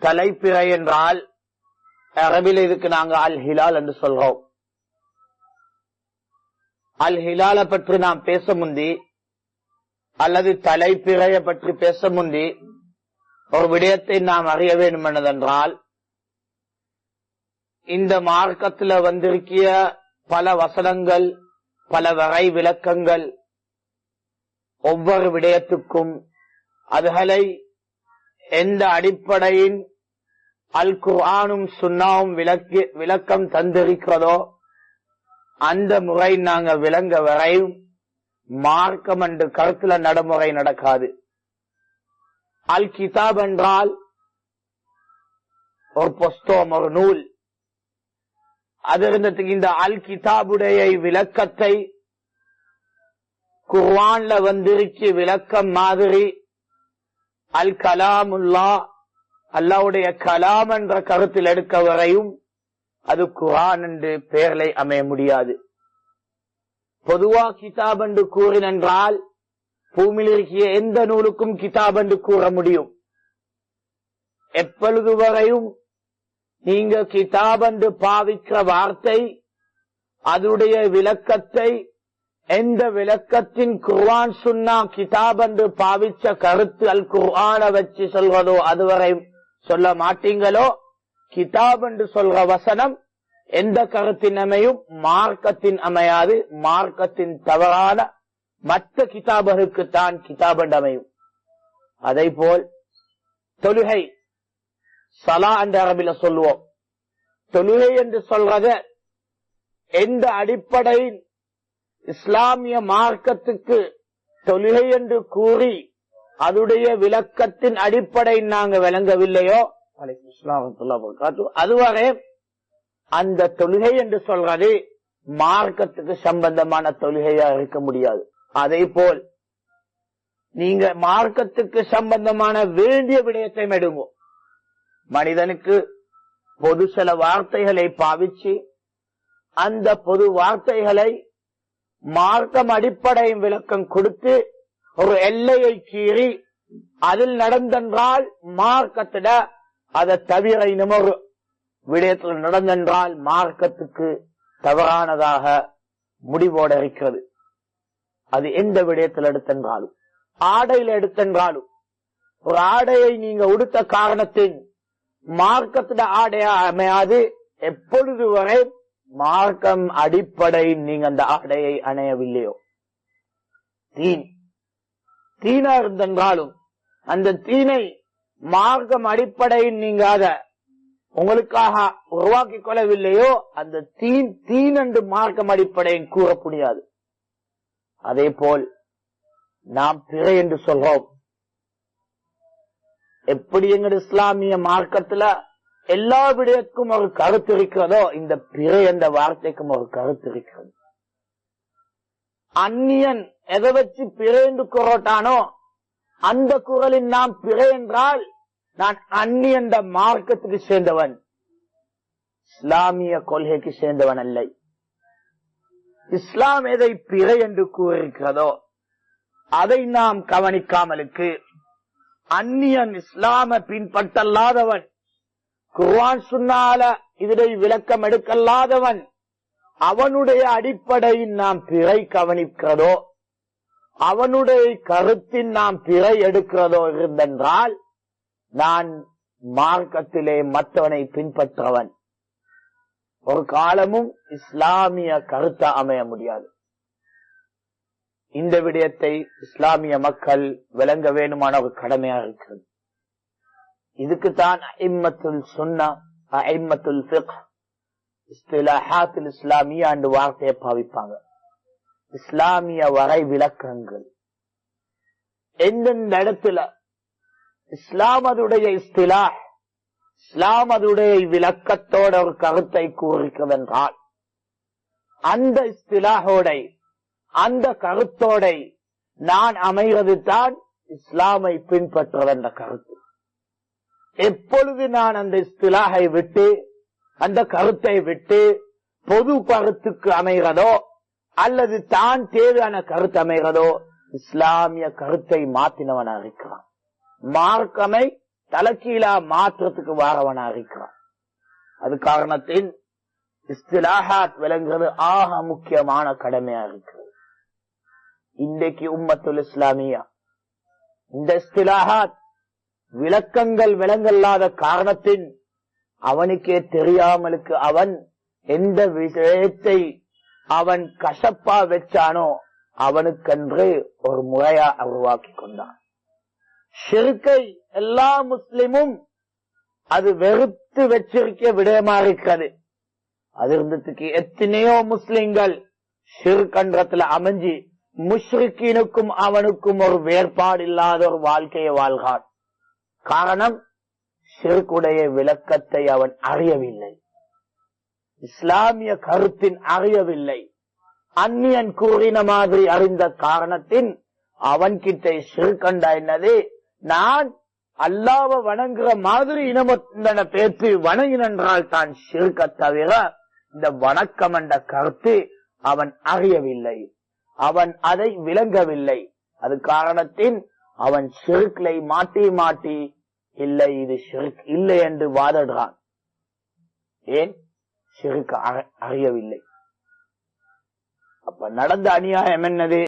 தலைப்பிறை என்றால் அரபில் இதுக்கு நாங்க அல் ஹிலால் என்று சொல்றோம். அல் ஹிலால பற்றி நாம் பேச முந்தி அல்லது தலைப்பிறைய பற்றி பேச முந்தி ஒரு விடயத்தை நாம் அறிய வேண்டும் என்னதென்றால் இந்த மார்க்கத்துல வந்திருக்கிய பல வசனங்கள் பல வரை விளக்கங்கள் ஒவ்வொரு விடயத்துக்கும் அதுகளை எந்த அடிப்படையின் அல் குர்ஆனும் சுன்னாவும் விளக்கு விளக்கம் தந்திருக்கிறதோ அந்த முறை நாங்க விளங்க வரையும் மார்க்கம் என்று கருத்துல நடைமுறை நடக்காது. அல் கிதாப் என்றால் ஒரு புஸ்தகம் ஒரு நூல். அது இருந்ததுக்கு இந்த அல் கிதாபுடைய விளக்கத்தை குர்வான்ல வந்திருக்கு விளக்கம் மாதிரி அல் கலாமுல்லா அல்லாவுடைய கலாம் என்ற கருத்தில் எடுக்க வரையும் அது குரான் என்று பெயர்களை அமைய முடியாது. பொதுவா கிதாப் என்று கூறினென்றால் பூமியில் இருக்கிய எந்த நூலுக்கும் கிதாப் என்று கூற முடியும். எப்பொழுது வரையும் நீங்க கிதாப் என்று பாவிக்கிற வார்த்தை அதனுடைய விளக்கத்தை எந்த விளக்கத்தின் குர்வான் சுன்னா கிதாப் என்று பாவிச்ச கருத்து அல் குர்ஆன வச்சு சொல்வதோ அதுவரை சொல்ல மாட்டீங்களோ? கிதாப் என்று சொல்ற வசனம் எந்த கருத்தின் அமையும்? மார்க்கத்தின் அமையாது. மார்க்கத்தின் தவறான மற்ற கிதாபர்களுக்கு கிதாப் என்று அமையும். அதை போல் தொழுகை சலா என்ற அரபில சொல்லுவோம். தொழுகை என்று சொல்றத எந்த அடிப்படையில் இஸ்லாமிய மார்க்கத்துக்கு தொழுகை என்று கூறி அதுடைய விளக்கத்தின் அடிப்படை நாங்க விளங்கவில்லையோ? அதுவரை அந்த தொழுகை என்று சொல்றது மார்க்கத்துக்கு சம்பந்தமான தொழுகையா இருக்க முடியாது. அதே போல் நீங்க மார்க்கத்துக்கு சம்பந்தமான வேண்டிய விடயத்தை எடுங்க மனிதனுக்கு பொது சில வார்த்தைகளை பாவிச்சு அந்த பொது வார்த்தைகளை மார்க்கம் அடிப்படையும் விளக்கம் கொடுத்து ஒரு எல்லையை கீறி அதில் நடந்தென்றால் மார்க்கத்திட அதை தவிர இன்னும் விடயத்தில் நடந்தென்றால் மார்க்கத்துக்கு தவறானதாக முடிவோட இருக்கிறது. அது எந்த விடயத்தில் எடுத்தென்றாலும் ஆடையில் எடுத்தென்றாலும் ஒரு ஆடையை நீங்க உடுத்த காரணத்தின் மார்க்கத்திட ஆடையா அமையாது. எப்பொழுது வரை மார்க்கம் அடிப்படை நீங்க அந்த ஆடையை அணையவில்லையோ? தீன். தீனா இருந்தென்றாலும் அந்த தீனை மார்க்கம் அடிப்படையில் நீங்காத உங்களுக்காக உருவாக்கி கொள்ளவில்லையோ அந்த தீன் தீன் என்று மார்க்கம் அடிப்படையில் கூற முடியாது. அதே போல் நாம் பிறை என்று சொல்றோம். எப்படி எங்கள் இஸ்லாமிய மார்க்கத்துல எல்லா விடயத்துக்கும் ஒரு கருத்து இருக்கிறதோ இந்த பிறை என்ற வார்த்தைக்கும் ஒரு கருத்து இருக்கிறது. அந்நியன் எதை வச்சு பிறை என்று கூறட்டானோ அந்த குரலில் நாம் பிறை என்றால் நான் அந்நியந்த மார்க்கத்துக்கு சேர்ந்தவன். இஸ்லாமிய கொள்கைக்கு சேர்ந்தவன் அல்ல. இஸ்லாம் எதை பிறை என்று கூறியிருக்கிறதோ அதை நாம் கவனிக்காமலுக்கு அந்நியன் இஸ்லாம பின்பற்றல்லாதவன் குர்வான் சொன்னால இதனை விளக்கம் எடுக்கல்லாதவன் அவனுடைய அடிப்படையில் நாம் பிறை கவனிக்கிறதோ அவனுடைய கருத்தில் நாம் பிறை எடுக்கிறதோ இருந்தென்றால் நான் மார்க்கத்திலே மற்றவனை பின்பற்றவன். ஒரு காலமும் இஸ்லாமிய கருத்த அமைய முடியாது. இந்த விடயத்தை இஸ்லாமிய மக்கள் விளங்க வேணுமான ஒரு கடமையா இருக்கிறது. இதுக்குத்தான் ஐம்மத்துல் சுன்னா ஐம்மத்துல் ஃபிக் இஸ்திலாஹாத்துல் இஸ்லாமிய அண்டு வார்த்தையை பாவிப்பாங்க. இஸ்லாமிய வரை விளக்கங்கள். எந்தெந்த இடத்துல இஸ்லாம் அதுடைய இஸ்திலா இஸ்லாம் அதுடைய விளக்கத்தோட ஒரு கருத்தை கூறிக்கவென்றால் அந்த இஸ்திலாஹோட அந்த கருத்தோட நான் அமைகிறது தான் இஸ்லாமை பின்பற்றுவதென்ற கருத்து. எப்பொழுது நான் அந்த இஸ்திலாகை விட்டு அந்த கருத்தை விட்டு பொது கருத்துக்கு அமைகிறதோ அல்லது தான் தேவையான கருத்து அமைகிறதோ இஸ்லாமிய கருத்தை மாத்தினவனா இருக்கிறான். மார்க்கமை தலைக்கீழா மாற்றத்துக்கு வாரவனா இருக்கிறான். அது காரணத்தின் இஸ்திலாஹாத் விளங்குறது ஆக முக்கியமான கடமையா இருக்கிறது இன்றைக்கு உம்மத்துல் இஸ்லாமியா இந்த இஸ்திலாஹாத் விளக்கங்கள் விளங்கல்லாத காரணத்தின் அவனுக்கே தெரியாமலுக்கு அவன் எந்த விஷயத்தை அவன் கசப்பா வச்சானோ அவனுக்கென்று ஒரு முறையா உருவாக்கி கொண்டான். சிறுக்கை எல்லா முஸ்லிமும் அது வெறுத்து வச்சிருக்க விடயமா இருக்கிறது. அது இருந்ததுக்கு எத்தனையோ முஸ்லிம்கள் சிறுகன்றத்துல அமைஞ்சு முஷ்ரிக்கினுக்கும் அவனுக்கும் ஒரு வேறுபாடு இல்லாத ஒரு வாழ்க்கையை வாழ்கிறான். காரணம் சிறுக்குடைய விளக்கத்தை அவன் அறியவில்லை. இஸ்லாமிய கருத்தின் அறியவில்லை. அந்நியன் கூறின மாதிரி அறிந்த காரணத்தின் அவன்கிட்ட சிறுக்கண்டா என்னது? நான் அல்லாவ வணங்குற மாதிரி இனமத்தன பேச்சு வணங்கினால் தான் சிறுக்க தவிர இந்த வணக்கம் என்ற கருத்து அவன் அறியவில்லை. அவன் அதை விளங்கவில்லை. அது காரணத்தின் அவன் ஷிருக்களை மாட்டி மாட்டி இல்லை இது ஷிர்க். இல்லை என்று வாதிடுறான். ஏன்? ஷிர்க் அறியவில்லை. அப்ப நடந்த அநியாயம் என்னது?